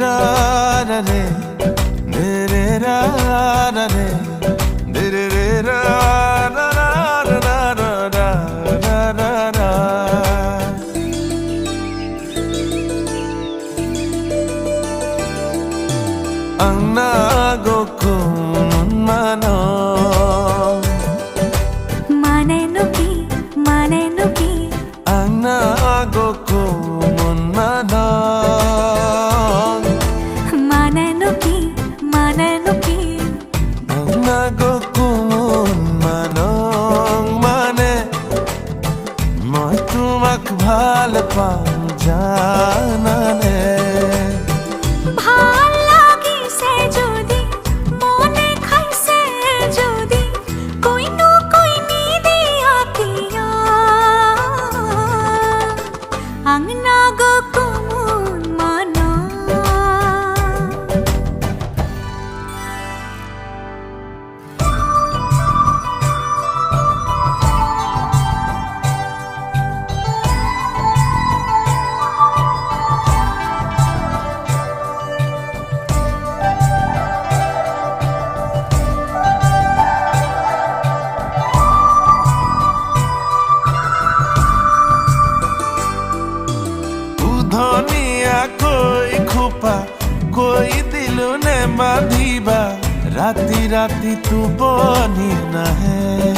ra ra re de re ra ra re de re re ra ra ra ra ra ra ra ra ra ang nagokun mano মানেনো কি মানেনো কি ang nagokun അങ്ങനാകോ পা কই দিল নে মাধিবা রাতি রাতি তু বনি না হে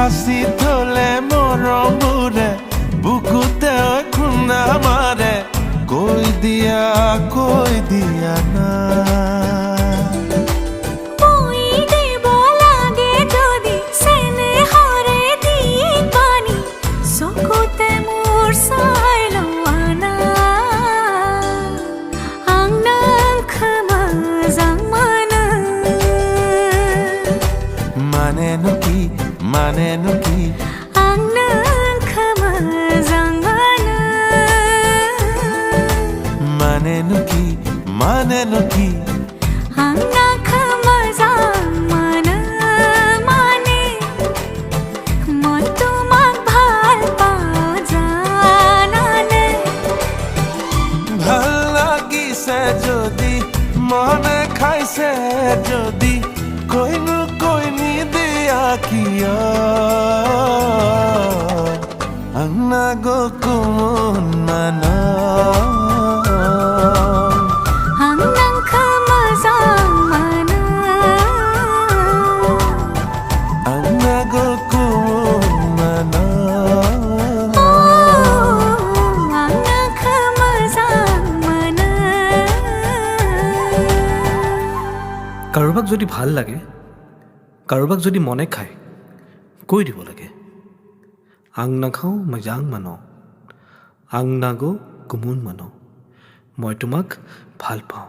হাসি তোলে মন লাগিছে যদি মনে খাইছে যদি কইনু কইনি দিয়া কিয়? আংনা গো কুমন মান। কাৰোবাক যদি ভাল লাগে কাৰোবাক যদি মনে খায় কৈ দিব লাগে। আং নাখাওঁ মই যাং মানো। আং নাগো গুমুন মানো। মই তোমাক ভাল পাওঁ।